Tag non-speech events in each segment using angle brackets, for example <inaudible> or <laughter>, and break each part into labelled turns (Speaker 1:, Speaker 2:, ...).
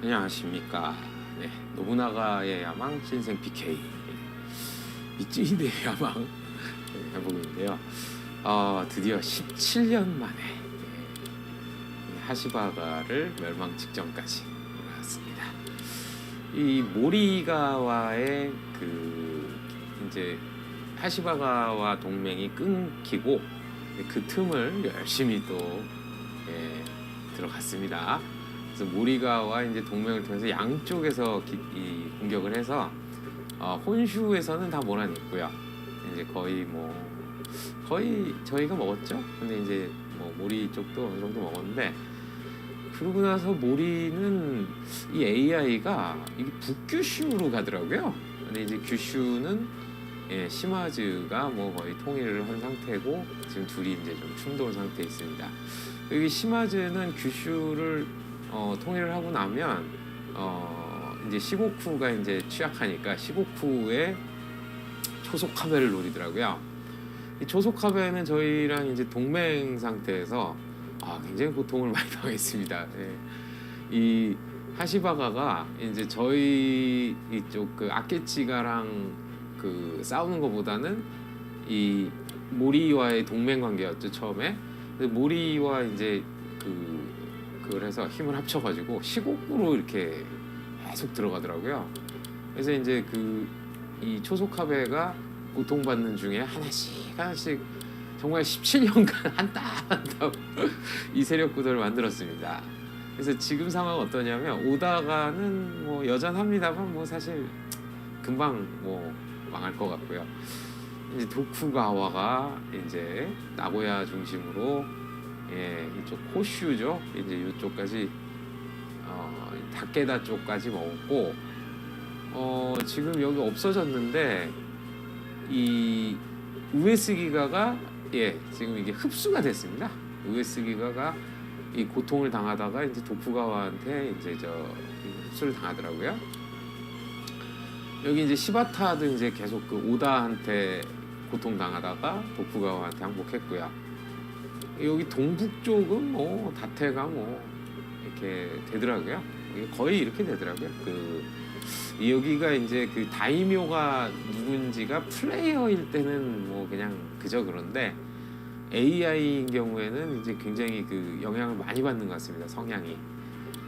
Speaker 1: 안녕하십니까. 네, 노부나가의 야망 신생 PK 네, 미쯔히데의 <laughs> 야망 네, 해보고 있는데요. 어, 드디어 17년 만에 네, 하시바가를 멸망 직전까지 올라왔습니다. 이 모리가와의 그 이제 하시바가와 동맹이 끊기고 그 틈을 열심히 또 예, 들어갔습니다. 그래서 모리가와 이제 동맹을 통해서 양쪽에서 기- 이 공격을 해서 어, 혼슈에서는 다 몰아냈고요. 이제 거의 뭐 거의 저희가 먹었죠. 근데 이제 뭐 모리 쪽도 어느 정도 먹었는데 그러고 나서 모리는 이 AI가 이게 북규슈로 가더라고요. 근데 이제 규슈는 예, 시마즈가 뭐 거의 통일을 한 상태고 지금 둘이 이제 좀 충돌 상태에 있습니다. 여기 시마즈는 규슈를 어, 통일을 하고 나면 어, 이제 시고쿠가 이제 취약하니까 시고쿠의 초속카베를 노리더라고요. 이 초속카베는 저희랑 이제 동맹 상태에서 아, 굉장히 고통을 <laughs> 많이 당했습니다. 예. 이 하시바가가 이제 저희 이쪽 그 아케치가랑 그 싸우는 것보다는 이 모리와의 동맹 관계였죠 처음에. 모리와 이제 그 그래서 힘을 합쳐가지고 시곡으로 이렇게 계속 들어가더라고요. 그래서 이제 그 이 초속카베가 고통받는 중에 하나씩 하나씩 정말 17년간 <laughs> 한땀한땀이 세력 구도를 만들었습니다. 그래서 지금 상황 어떠냐면 오다가는 뭐 여전합니다만 뭐 사실 금방 뭐 망할 것 같고요. 이제 도쿠가와가 이제 나고야 중심으로 예 이쪽 호슈죠 이제 이쪽까지 어 다케다 쪽까지 먹었고 어 지금 여기 없어졌는데 이 우에스 기가가 예 지금 이게 흡수가 됐습니다. 우에스 기가가 이 고통을 당하다가 이제 도쿠가와한테 이제 저 흡수를 당하더라고요. 여기 이제 시바타도 이제 계속 그 오다한테 고통 당하다가 도쿠가와한테 항복했고요. 여기 동북 쪽은 뭐 다테가 뭐 이렇게 되더라고요. 거의 이렇게 되더라고요. 그 여기가 이제 그 다이묘가 누군지가 플레이어일 때는 뭐 그냥 그저 그런데 AI인 경우에는 이제 굉장히 그 영향을 많이 받는 것 같습니다. 성향이.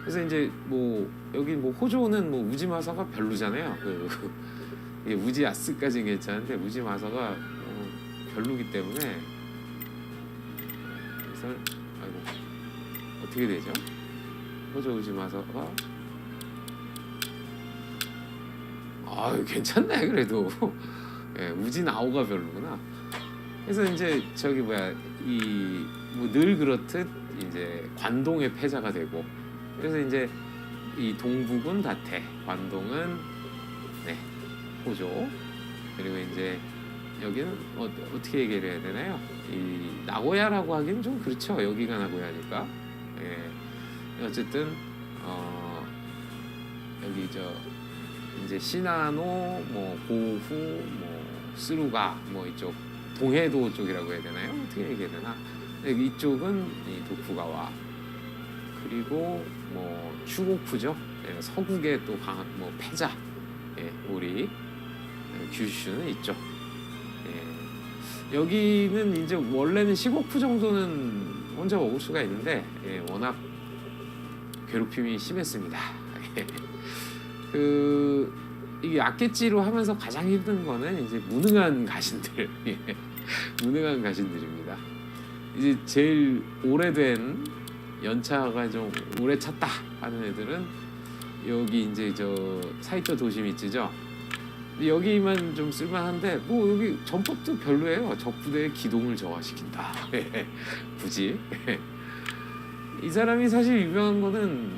Speaker 1: 그래서 이제 뭐 여기 뭐 호조는 뭐 우지마사가 별로잖아요. 그 <laughs> 이게 우지아스까지는 괜찮은데 우지마사가 어, 별로기 때문에 그래서 아이고 어떻게 되죠? 호조 우지마사가 아 괜찮네 그래도 <laughs> 예, 우지나오가 별로구나. 그래서 이제 저기 뭐야 이 뭐 늘 그렇듯 이제 관동의 패자가 되고 그래서 이제 이 동북은 다태, 관동은 네 호조 그리고 이제 여기는 어, 어떻게 얘기를 해야 되나요? 이 나고야라고 하기는 좀 그렇죠. 여기가 나고야니까. 예. 어쨌든 어 여기 저 이제 시나노, 뭐 고후, 뭐 스루가, 뭐 이쪽 동해도 쪽이라고 해야 되나요? 어떻게 얘기해야 되나? 근데 이쪽은 이 도쿠가와 그리고 뭐 추고쿠죠. 예, 서국의 또 강한 뭐 패자, 예, 우리 예, 규슈는 있죠. 예. 여기는 이제 원래는 15프 정도는 혼자 먹을 수가 있는데 예, 워낙 괴롭힘이 심했습니다. <laughs> 예. 그 이게 아케찌로 하면서 가장 힘든 거는 이제 무능한 가신들, <laughs> 예. 무능한 가신들입니다. 이제 제일 오래된 연차가 좀 오래 찼다 하는 애들은 여기 이제 저 사이토 도시미츠죠. 여기만 좀 쓸만한데 뭐 여기 전법도 별로예요. 적부대의 기동을 저하시킨다. <laughs> 굳이 이 사람이 사실 유명한 거는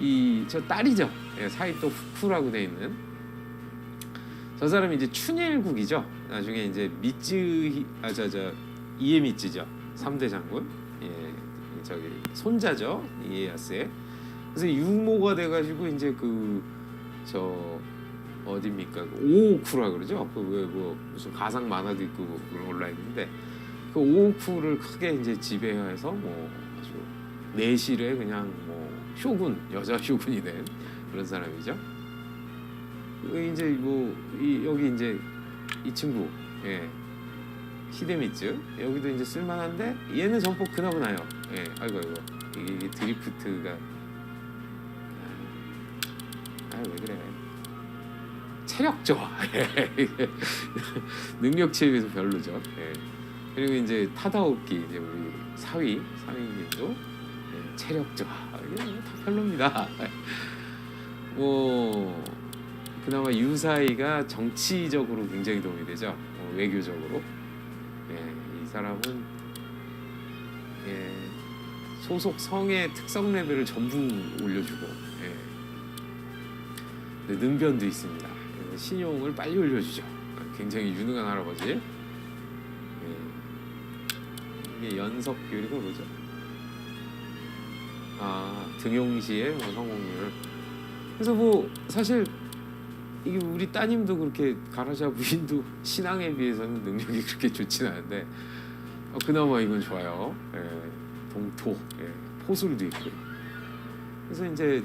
Speaker 1: 이 저 딸이죠. 예, 사이토 후쿠라고 돼 있는 저 사람이 이제 춘일국이죠. 나중에 이제 미츠 아저저 이에미츠죠. 3대 장군. 예, 저기 손자죠. 이에야스의. 그래서 유모가 돼 가지고 이제 그저 어디입니까? 그 오오쿠라 그러죠. 그왜뭐 무슨 가상 만화도 있고 그런 올라 있는데 그 오오쿠를 크게 이제 지배해서 뭐 아주 내실의 그냥 뭐 쇼군 여자 쇼군이 된 그런 사람이죠. 그 이제 뭐 이, 여기 이제 이 친구 예. 히데미츠 여기도 이제 쓸만한데 얘는 전폭 그나마 나요. 예. 아이고 아이고 이게, 드리프트가 아왜 그래 체력. 이게 능력치에 비해서 별로죠. 예. 그리고 이제 타다오키 이제 우리 사위 사위님도 예, 체력 저하 이게 뭐다 별로입니다. <laughs> 뭐 그나마 유사이가 정치적으로 굉장히 도움이 되죠. 어, 외교적으로. 예, 이 사람은 예, 소속 성의 특성 레벨을 전부 올려주고 예. 네, 능변도 있습니다. 예, 신용을 빨리 올려주죠. 굉장히 유능한 할아버지. 예. 이게 연석교리가 뭐죠? 아 등용시의 뭐 성공률. 그래서 뭐 사실 이게 우리 따님도 그렇게 가라샤 부인도 신앙에 비해서는 능력이 그렇게 좋진 않은데 어, 그나마 이건 좋아요. 예, 동토, 예, 포술도 있고. 그래서 이제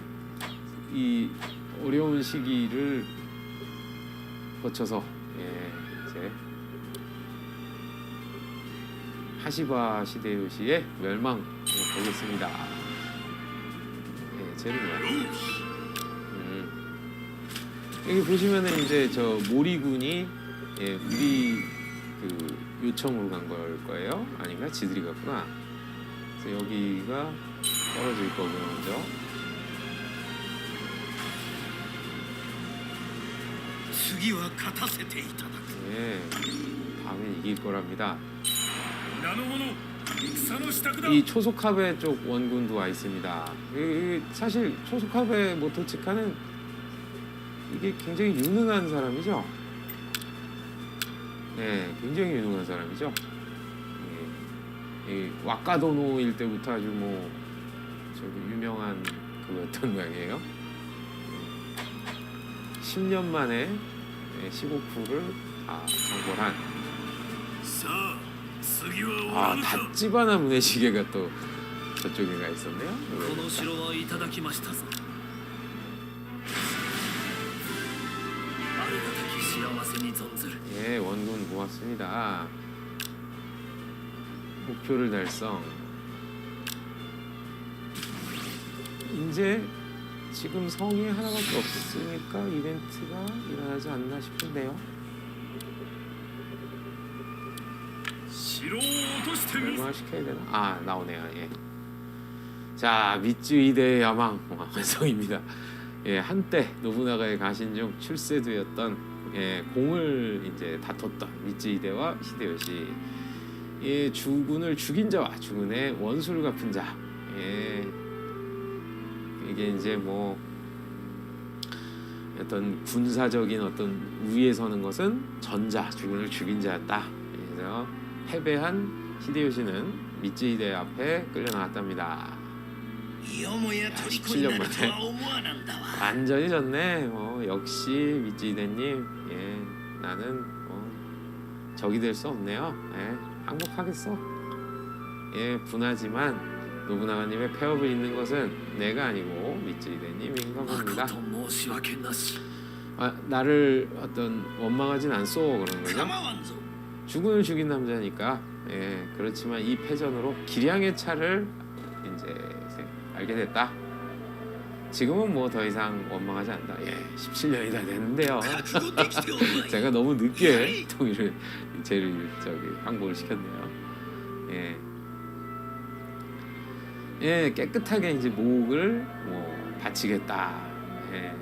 Speaker 1: 이 어려운 시기를 거쳐서 예, 이제 하시바 시데요시의 멸망 예, 보겠습니다. 예, 뭐야? 음. 여기 보시면은 이제 저 모리군이 예, 우리 그 요청으로 간 걸 거예요. 아닌가? 지들이 갔구나. 그래서 여기가 떨어질 거고요, 먼저.
Speaker 2: 次は勝たせていただく
Speaker 1: 예, 다음엔 이길 거랍니다.
Speaker 2: 名の者戦の支度だ
Speaker 1: 이 초소카베 쪽 원군도 와 있습니다. 이, 이 사실 초소카베 모토치카는 이게 굉장히 유능한 사람이죠. 네, 굉장히 유능한 사람이죠. 이, 이 와카도노일 때부터 아주 뭐 저기 유명한 그였던 모양이에요. 10년 만에 예, 15%를 다 광고한 아 다찌바나 문의시계가 또 저쪽에 가 있었네요.
Speaker 2: 네.
Speaker 1: 예 원군 모았습니다. 목표를 달성. 이제 지금 성이 하나밖에 없으니까 이벤트가 일어나지 않나 싶은데요. 얼마시켜야 뭐 되나? 아 나오네요. 예. 자 미쯔 이대의 야망 <laughs> 아, 완성입니다. 예 한때 노부나가의 가신 중 출세되었던 예 공을 이제 다퉜던 미쯔 이대와 히데요시 예 주군을 죽인 자와 주군의 원수를 갚은 자 예. 이게 이제 뭐 어떤 군사적인 어떤 위에 서는 것은 전자 주군을 죽인 자였다. 그래서 패배한 히데요시는 미쯔 히데 앞에 끌려나갔답니다.
Speaker 2: 17년 만에
Speaker 1: 완전히 졌네. 뭐 역시 미쯔 히데님, 예, 나는 뭐 적이 될 수 없네요. 예, 항복하겠어. 예, 분하지만 노부나가님의 폐업을 잇는 것은 내가 아니고 미찌리데님이
Speaker 2: 한
Speaker 1: 겁니다. 아, 나를 어떤 원망하진 않소 그런 거죠. 죽음을 죽인 남자니까 예, 그렇지만 이 패전으로 기량의 차를 이제 알게 됐다. 지금은 뭐 더 이상 원망하지 않다. 예, 17년이 다 됐는데요. 제가 너무 늦게 동의를 제를 저기 항복을 시켰네요. 예, 예, 깨끗하게 이제 목을 뭐 바치겠다. 예.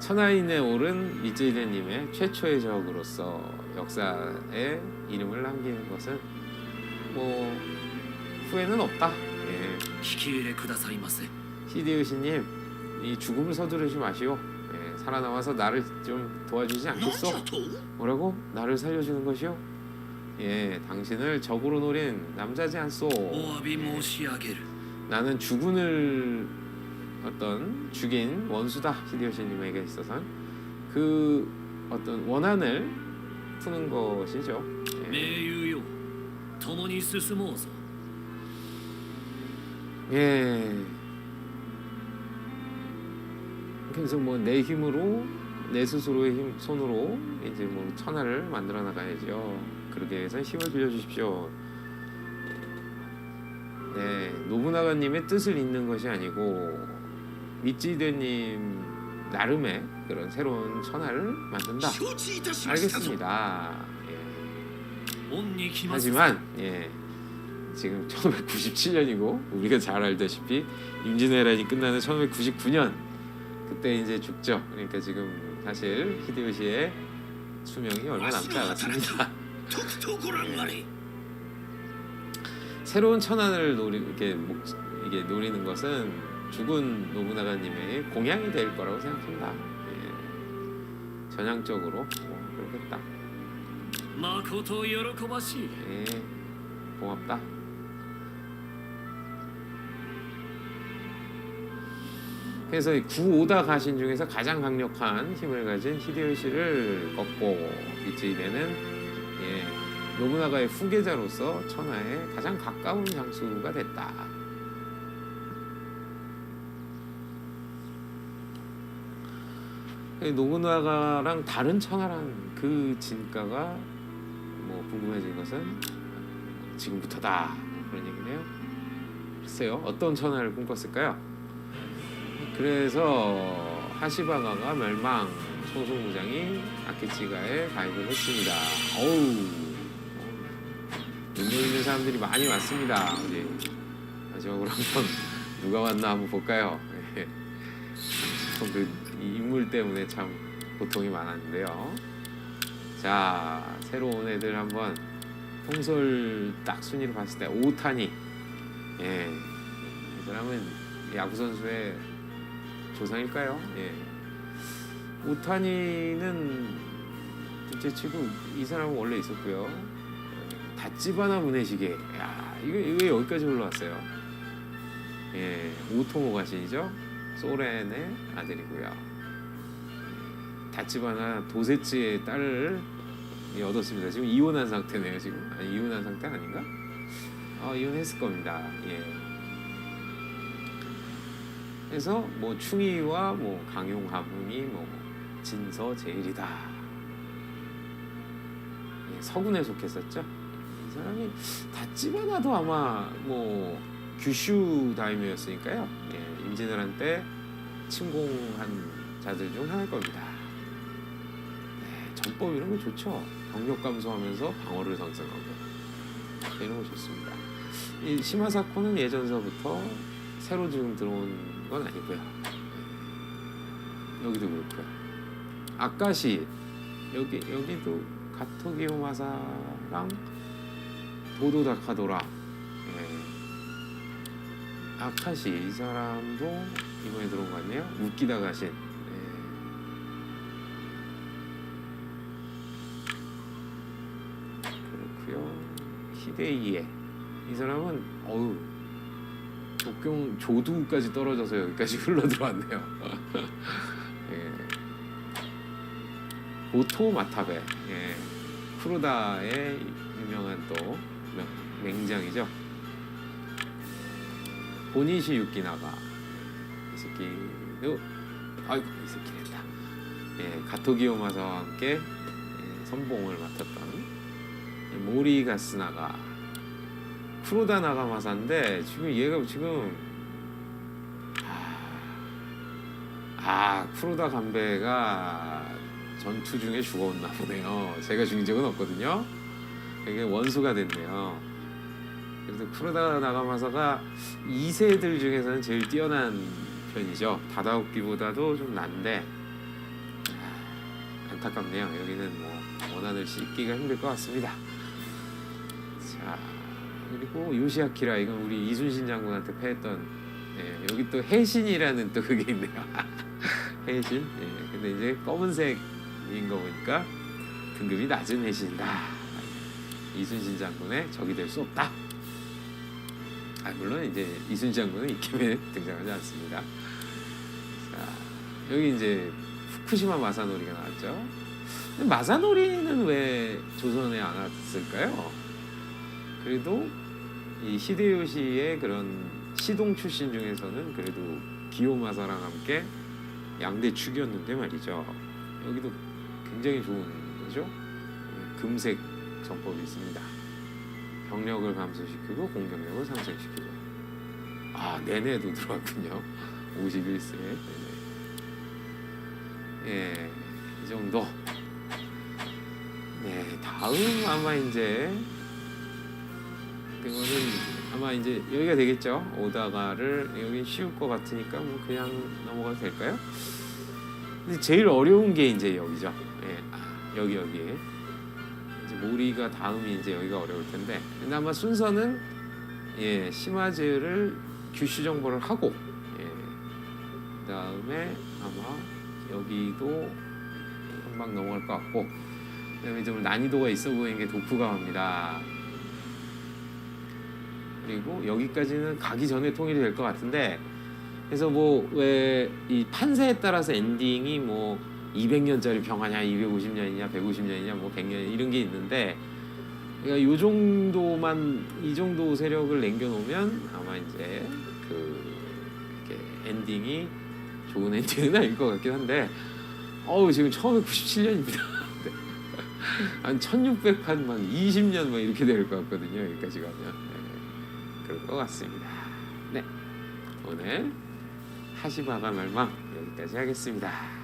Speaker 1: 천하인의 오른 이즈이레님의 최초의 적으로서 역사에 이름을 남기는 것은 뭐 후회는 없다. 예.
Speaker 2: 기회를 그다사이마세.
Speaker 1: 히데요시님, 이 죽음을 서두르지 마시오. 예, 살아나와서 나를 좀 도와주지 않겠소? 뭐라고? 나를 살려주는 것이요? 예, 당신을 적으로 노린 남자지 않소.
Speaker 2: お詫び申し上げる
Speaker 1: 나는 주군을 어떤 죽인 원수다 히데요시님에게 있어선 그 어떤 원한을 푸는 것이죠.
Speaker 2: 盟
Speaker 1: 예.
Speaker 2: 友よ共に進もうぞ
Speaker 1: 예. 그래서 뭐 내 힘으로 내 스스로의 힘 손으로 이제 뭐 천하를 만들어 나가야죠. 그렇게 해서 힘을 빌려주십시오. 네, 노부나가님의 뜻을 잇는 것이 아니고 미찌대님 나름의 그런 새로운 천하를 만든다. 알겠습니다. 예. 하지만 예, 지금 1997년이고 우리가 잘 알다시피 임진왜란이 끝나는 1999년 그때 이제 죽죠. 그러니까 지금 사실 히데요시의 수명이 얼마 남지 않았습니다.
Speaker 2: 톡톡이란 말이.
Speaker 1: 새로운 천안을 노리 이렇게 목, 이게 노리는 것은 죽은 노부나가님의 공양이 될 거라고 생각한다. 예. 전향적으로 뭐 그렇겠다. 예. 고맙다. 그래서 구오다 가신 중에서 가장 강력한 힘을 가진 히데요시를 꺾고 이즈이는 노부나가의 후계자로서 천하에 가장 가까운 장수가 됐다. 이 노부나가랑 다른 천하란 그 진가가 뭐 궁금해진 것은 지금부터다 그런 얘기네요. 글쎄요 어떤 천하를 꿈꿨을까요? 그래서 하시바가가 멸망 소송무장이 아키치가에 가입을 했습니다. 어우 눈물 있는 사람들이 많이 왔습니다. 어디 마지막으로 한번 <laughs> 누가 왔나 한번 볼까요? 예. 참그 인물 때문에 참 고통이 많았는데요. 자 새로 온 애들 한번 통솔 딱 순위로 봤을 때 오타니 예. 이 사람은 야구 선수의 조상일까요? 예. 오타니는 둘째 치고 이 사람은 원래 있었고요. 다찌바나 문해시계. 야 이거 이거 여기까지 올라왔어요. 예, 오토모 가신이죠. 소렌의 아들이고요. 다찌바나 도세츠의 딸을 예, 얻었습니다. 지금 이혼한 상태네요. 지금 아니 이혼한 상태 아닌가? 아 이혼했을 겁니다. 예. 그래서 뭐 충이와 뭐 강용하분이 뭐 진서 제일이다. 예, 서군에 속했었죠. 이 사람이 다찌바나도 아마 뭐 규슈 다이묘였으니까요. 예, 임진왜란 때 침공한 자들 중 하나일 겁니다. 네, 전법 이런 거 좋죠. 병력 감소하면서 방어를 상승하고 이런 거 좋습니다. 이 시마사코는 예전서부터 새로 지금 들어온 건 아니고요. 네, 여기도 그렇고요. 아까시 여기 여기도 가토기오 마사랑 도도다카도라 예. 아카시 이 사람도 이번에 들어온 거 같네요. 웃기다 가신. 예. 그렇고요. 히데이에 이 사람은 어우 독경 조두까지 떨어져서 여기까지 <laughs> 흘러 들어왔네요. <laughs> 예. 오토 마타베 예. 쿠로다의 유명한 또 명- 맹장이죠. 보니시 유키나가 이 새끼도 아이고 이 새끼랬다. 예, 가토기오 마사와 함께 예, 선봉을 맡았던 이 모리 가스나가 쿠로다 나가마사인데 지금 얘가 지금 아, 아 쿠로다 간베가 전투 중에 죽었나 보네요. 제가 죽인 적은 없거든요. 이게 원수가 됐네요. 그래서 쿠로다 나가마사가 2세들 중에서는 제일 뛰어난 편이죠. 다다오키보다도 좀 난데 아, 안타깝네요. 여기는 뭐 원한을 씻기가 힘들 것 같습니다. 자 그리고 요시아키라 이건 우리 이순신 장군한테 패했던 예, 여기 또 해신이라는 또 그게 있네요. <laughs> 해신. 예, 근데 이제 검은색인 거 보니까 등급이 낮은 해신이다. 이순신 장군의 적이 될 수 없다. 아 물론 이제 이순신 장군은 이케메 등장하지 않습니다. 자 여기 이제 후쿠시마 마사노리가 나왔죠. 마사노리는 왜 조선에 안 왔을까요? 그래도 이 히데요시의 그런 시동 출신 중에서는 그래도 기요마사랑 함께 양대 축이었는데 말이죠. 여기도 굉장히 좋은 거죠. 예, 금색 전법이 있습니다. 병력을 감소시키고 공격력을 상승시키고 아 내내도 들어왔군요. <laughs> 51세 예, 이 정도 네 다음 아마 이제 그거는 아마 이제 여기가 되겠죠. 오다가를 여기 쉬울 것 같으니까 뭐 그냥 넘어가도 될까요? 근데 제일 어려운 게 이제 여기죠. 예, 아, 여기 여기 이제 모리가 다음이 이제 여기가 어려울 텐데 근데 아마 순서는 예 시마즈를 규슈 정보를 하고 예, 그다음에 아마 여기도 금방 넘어갈 것 같고 그다음에 좀 난이도가 있어 보이는 게 도쿠가와입니다. 그리고 여기까지는 가기 전에 통일이 될 것 같은데 그래서 뭐 왜 이 판세에 따라서 엔딩이 뭐 200년짜리 평화냐 250년이냐 150년이냐 뭐 100년 이런 게 있는데 그러니까 요 정도만 이 정도 세력을 남겨놓으면 아마 이제 그 엔딩이 좋은 엔딩은 아닐 것 같긴 한데 어우 지금 처음에 97년입니다. <laughs> 한 1600판 만 20년 뭐 이렇게 될 것 같거든요. 여기까지 가면 네, 그럴 것 같습니다. 네 오늘 하시바가 멸망 여기까지 하겠습니다.